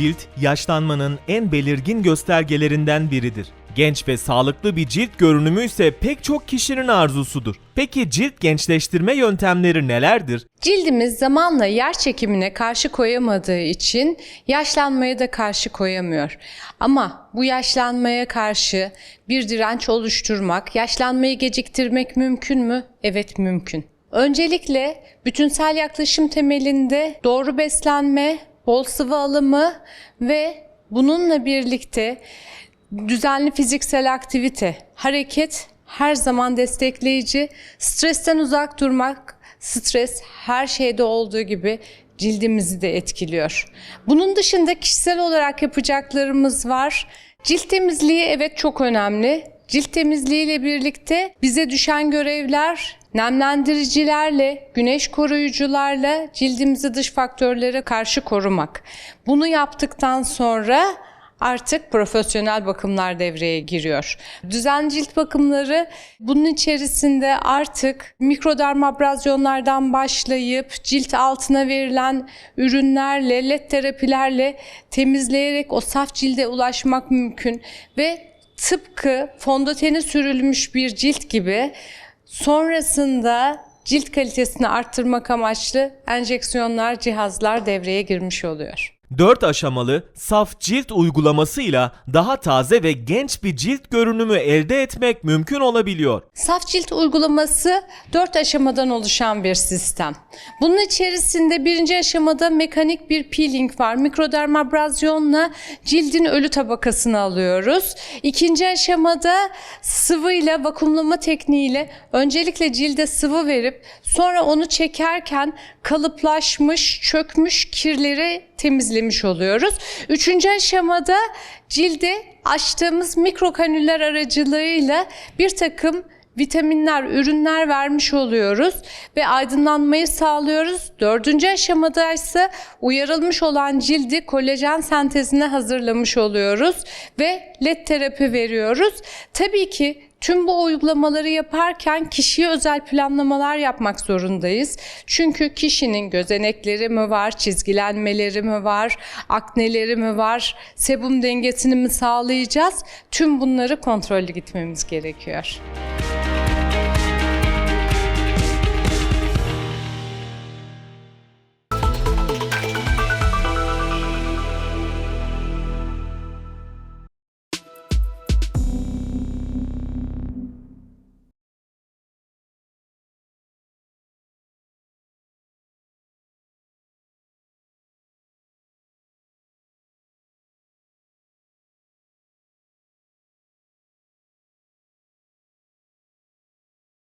cilt, yaşlanmanın en belirgin göstergelerinden biridir. Genç ve sağlıklı bir cilt görünümü ise pek çok kişinin arzusudur. Peki cilt gençleştirme yöntemleri nelerdir? Cildimiz zamanla yer çekimine karşı koyamadığı için yaşlanmaya da karşı koyamıyor. Ama bu yaşlanmaya karşı bir direnç oluşturmak, yaşlanmayı geciktirmek mümkün mü? Evet mümkün. Öncelikle bütünsel yaklaşım temelinde doğru beslenme, bol sıvı alımı ve bununla birlikte düzenli fiziksel aktivite, hareket her zaman destekleyici, stresten uzak durmak, stres her şeyde olduğu gibi cildimizi de etkiliyor. Bunun dışında kişisel olarak yapacaklarımız var. Cilt temizliği evet çok önemli. Cilt temizliği ile birlikte bize düşen görevler nemlendiricilerle, güneş koruyucularla cildimizi dış faktörlere karşı korumak. Bunu yaptıktan sonra artık profesyonel bakımlar devreye giriyor. Düzenli cilt bakımları bunun içerisinde artık mikrodermabrazyonlardan başlayıp cilt altına verilen ürünlerle, led terapilerle temizleyerek o saf cilde ulaşmak mümkün ve tıpkı fondöteni sürülmüş bir cilt gibi sonrasında cilt kalitesini arttırmak amaçlı enjeksiyonlar, cihazlar devreye girmiş oluyor. 4 aşamalı saf cilt uygulamasıyla daha taze ve genç bir cilt görünümü elde etmek mümkün olabiliyor. Saf cilt uygulaması 4 aşamadan oluşan bir sistem. Bunun içerisinde birinci aşamada mekanik bir peeling var. Mikrodermabrazyonla cildin ölü tabakasını alıyoruz. İkinci aşamada sıvıyla vakumlama tekniğiyle öncelikle cilde sıvı verip sonra onu çekerken kalıplaşmış, çökmüş kirleri temizlemiş oluyoruz. Üçüncü aşamada cilde açtığımız mikrokanüller aracılığıyla bir takım vitaminler, ürünler vermiş oluyoruz ve aydınlanmayı sağlıyoruz. Dördüncü aşamada ise uyarılmış olan cildi kolajen sentezine hazırlamış oluyoruz ve led terapi veriyoruz. Tabii ki Tüm bu uygulamaları yaparken kişiye özel planlamalar yapmak zorundayız. Çünkü kişinin gözenekleri mi var, çizgilenmeleri mi var, akneleri mi var, sebum dengesini mi sağlayacağız? Tüm bunları kontrollü gitmemiz gerekiyor.